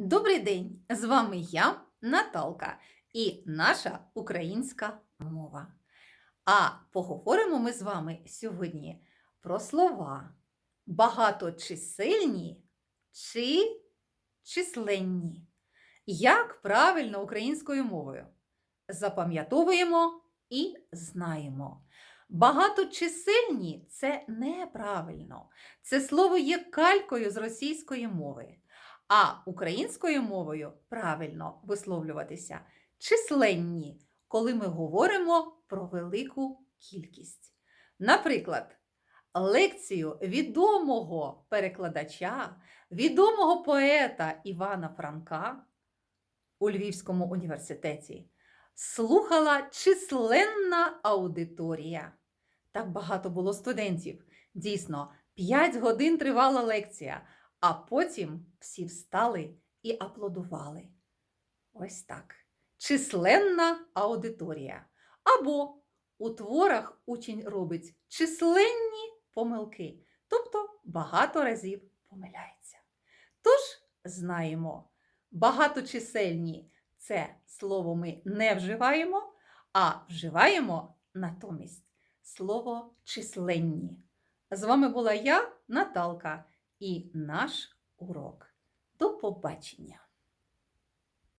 Добрий день! З вами я, Наталка, і наша українська мова. А поговоримо ми з вами сьогодні про слова багаточисельні чи численні. Як правильно українською мовою? Запам'ятовуємо і знаємо. Багаточисельні це неправильно. Це слово є калькою з російської мови. А українською мовою правильно висловлюватися численні, коли ми говоримо про велику кількість. Наприклад, лекцію відомого перекладача, відомого поета Івана Франка у Львівському університеті слухала численна аудиторія. Так багато було студентів. Дійсно, 5 годин тривала лекція. А потім всі встали і аплодували. Ось так. Численна аудиторія. Або у творах учень робить численні помилки, тобто багато разів помиляється. Тож знаємо, багаточисельні це слово ми не вживаємо, а вживаємо натомість слово численні. З вами була я, Наталка і наш урок. До побачення!